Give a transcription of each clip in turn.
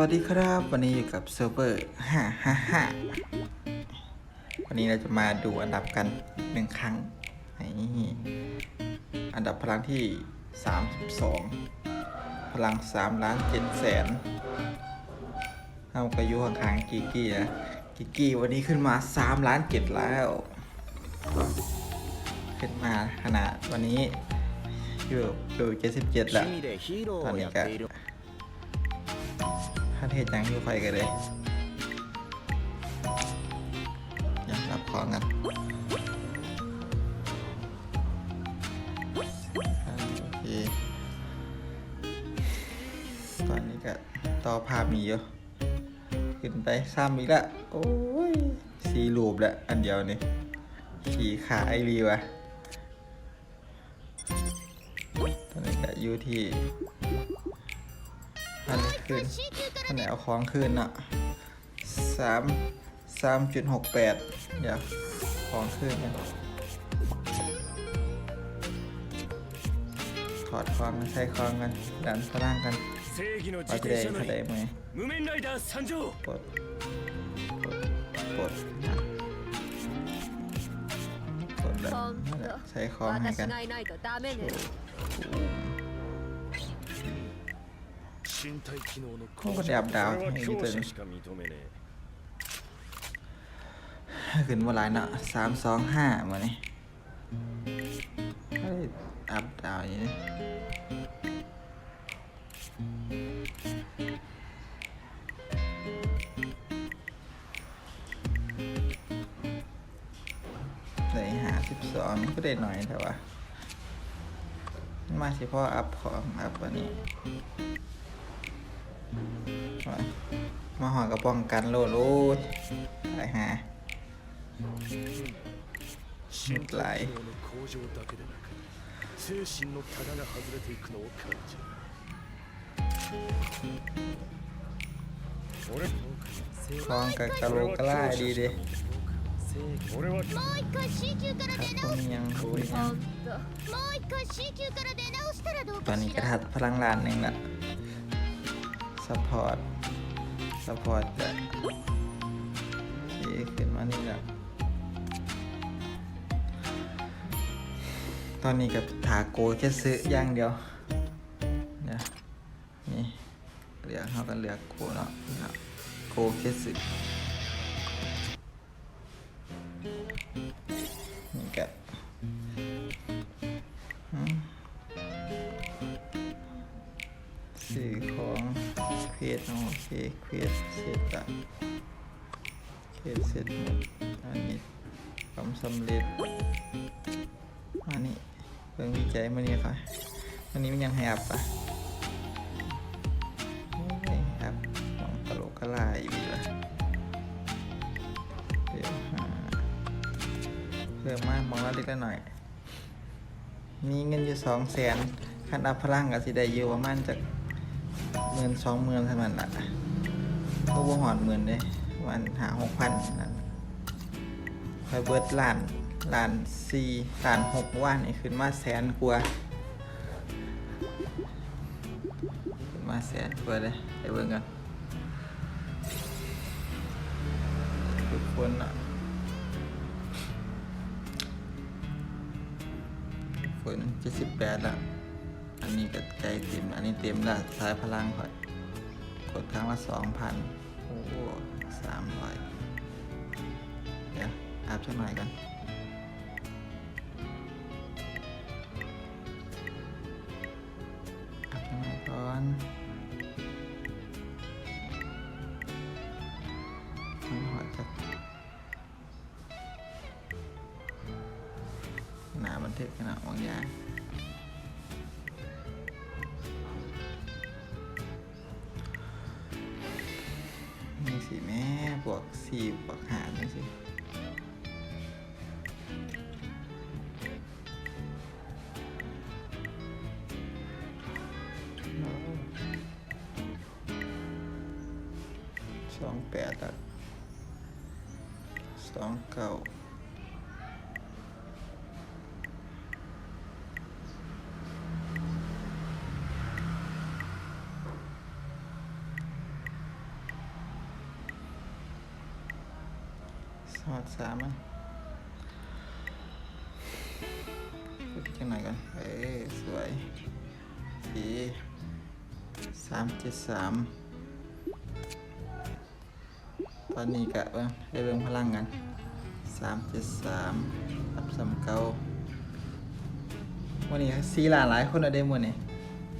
วัสดีครับ วันนี้อยู่กับเซิร์ฟเวอร์ฮ่าฮ่าฮ่าวันนี้เราจะมาดูอันดับกันหนึ่งครั้งนี่อันดับพลังที่ 32 พลัง3ล้านเจ็ดแสนเอากระยุข้างๆกิกกี้นะกิกกี้วันนี้ขึ้นมา 3 ล้านเจ็แล้ว ขึ้นมาขนาดวันนี้อยู่อยู่เจ็ดสิบเจ็แล้วตอนนี้ก็ เทศยังอยู่ไฟกันเลยยากรับของกันอ่าโอเคตอนนี้ก็ต่อภาพมีอยู่ขึ้นไปซ้ำอีกละโอ้ยสีรูปละอันเดียวนี่ขี่ขาไอรีวะตอนนี้ก็อยู่ที่ อันไหนคืนอันไหนเอาของคืนอะสามสามจุดหกแปดอยากยวของคืนกันถอดคลองใช้คลองกันดันพลังกันเราจะได้เท่าไหมปดปดปดแบใช้คลองให้กัน ผมก็จะอัพดาวให้นี่เติมขึ้นมาหลายเนาะสามสองห้ามาเนี่ยอัพดาวอย่างนี้ไหนหาสิบสองก็ได้หน่อยแต่ว่ามาสิพ่ออัพของอัพวันนี้ มาหอกระป้องกันโลดโลดไปหา 身体機能の向上だけでなく精神のタガが外れていくのを感じる俺 คลองกับกะโหลกกะล่าดีเด้ 俺はもう一回 C 級から ครับ 出 พวก 直 นี้ す ยังคุย ほ ยัง んともう一回 C 級から出直したらどう ตอน か นี้ し กระ ら ทัดพลังลานหนึ่งละซัพพอร์ต ซัพพอร์ตจะดีขึ้นมานี่ละตอนนี้กับถาโกแค่ซื้ออย่างเดียวเดี๋ยนี่เหลือเขากันเหลือกโกเนาะนี่ครับโกแค่ซื้อนี่กับอืมสื่อของเคว สโอเคเควสเสร็จละเควสเสร็จหมดอันนี้ความสำเร็จอันนี้เพิ่งวิจัยมานี่ค่ะวันนี้มันยังให้อัพปะไม่อัพมองกะโหลกกะลาอีกละเดี๋ยวหาเพิ่มมากมองละเล็กละหน่อย มีเงินอยู่สองแสนคันอัพพลังก็สิได้อยู่ประมาณจาก หมื่นสองหมื่นเท่านั้นละก็บ่หอดหมื่นเด้ประมันหาหกพันนั่นคอยเบิร์ดล้านล้านสี่ล้านหกว่านนี่ขึ้นมาแสนกว่าขึ้นมาแสนกว่าเลยไปเบิ่งกันทุกคนอะฝนเจ็ดสิบแปดละ อันนี้ก็ใจเต็ม อันนี้เต็มละสายพลังค่อยกดครั้งละสองพันโอ้สามร้อยเดี๋ยวอัพสักหน่อยกันอัพสักหน่อยก่อนมันหอยจะหนาบันทึกขนาดบางอย่าง สี่บวกหารนี่สิสองแปดสองเก้า หอดสามมั้งพูดกันหน่อยกันเอ้ยสวยสีสามเจ็ดสามตอนนี้กะเบิ่งได้เบิ่งพลังกันสามเจ็ดสามรับสำเกาวันนี้สีหลานหลายคนอาได้หมดนี่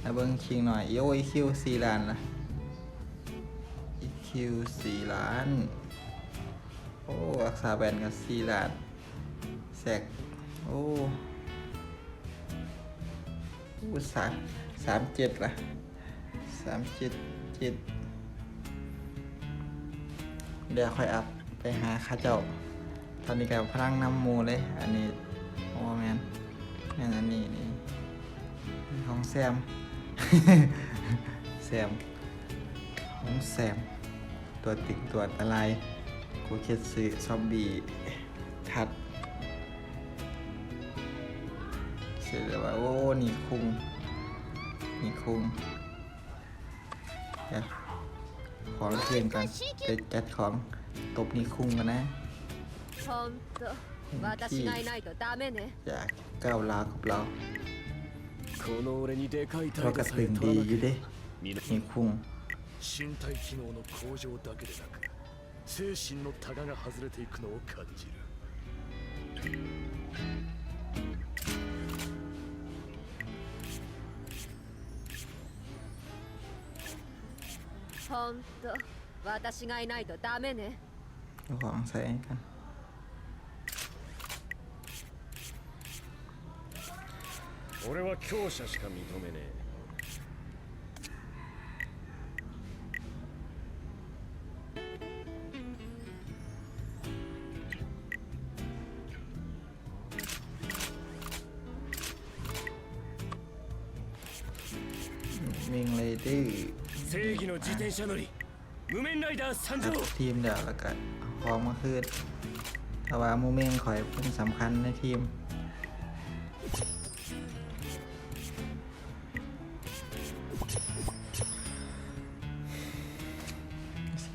เอาเบิ่งคิงหน่อยโอ้ยคิวสีหลานละอีคิวสี่ล้าน โอ้อักษาแบนกับสี่ล้านแสกโอ้โอ้สามสามเจ็ดละสามเจ็ดเจ็ดเดี๋ยวค่อยอัพไปหาข้าเจ้า ตอนนี้กับพลังนำมูเลย อันนี้โอ้แมนแมนอันนี้นี่ของแซม แซม ของแซม ตัวติดตัวอันตร ายกูเคดซื้อซอมบี้ทัดเสร็จแล้วว่า โอ้ นี่คุง นี่คุงเดี๋ยวขอเพื่อนก่อนจะจัดของตบนี่คุงกันนะ ほんと私がいないとダメね อยากก้าวร้าวกับเรา この俺にでかい เรา 態 ก็ 度さ ตึ え ง 取 ดี らな อยู่ け เด้ みんな นี่คุง 身体機能の向上だけでなく 精神のタガが外れていくのを感じる。本当私がいないとダメね。Orang saya は強者しか認めねえ。 มิงเลยดี้ทีมเดียวแล้วก็ของมาคืนตะวามูเมงคอยเป็นสำคัญในทีม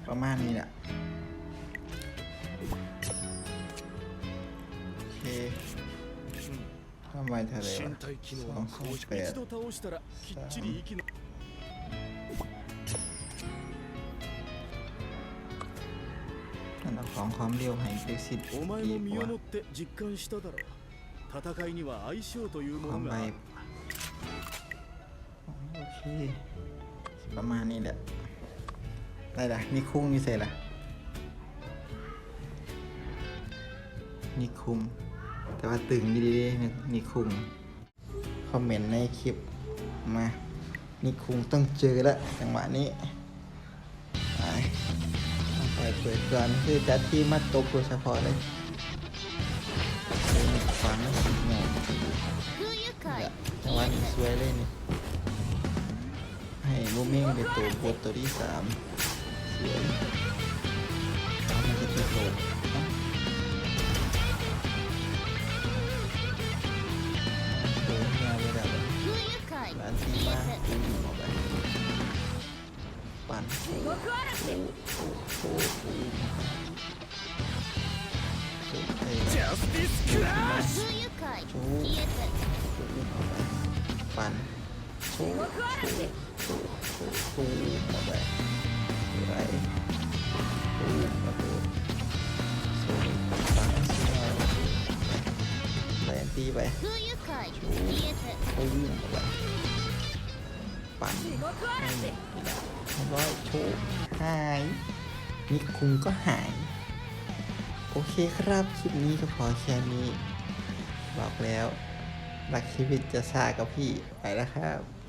ประมาณนี้แหละทำไมเธอเลยวะสองสิบแปด 一度倒したらきっちり息の นั่นเอาของความเร็วให้เซ็กซิต お前 ดี も ก 身を ว่า もって実感しただろう戦いには相性という ค も วาม の ใบ がある โอเค ประมาณนี้แหละอะไรล่ะนี่คุ้งนี่เสร็จละนี่คุม แต่ว่าตึงดีดีๆนี่นี่คุงคอมเมนต์ในคลิปมา นี่คงต้องเจอแล้วจังหวะนี้ไปปล่ยเปิดก่อนคือจัดที่มาตกโดยเฉพาะเลยฝังเงาจังหวะนี้สวยเลยนี่ ให้โมเมงไปตัวบทตัวที่สามสวยเอามันจะโผล่ Justice Crash ชูฟันชูชูชูชูเข้าไปไหลชูเข้าไปชูฟันเสื้อแลนตีไปชู่ไปวิ่งเข้าไปปั่นร้อยชูหาย นิคุงก็หาย โอเคครับคลิปนี้ก็พอแค่นี้ บอกแล้วรักชีวิตจะซากับพี่ไปแล้วครับ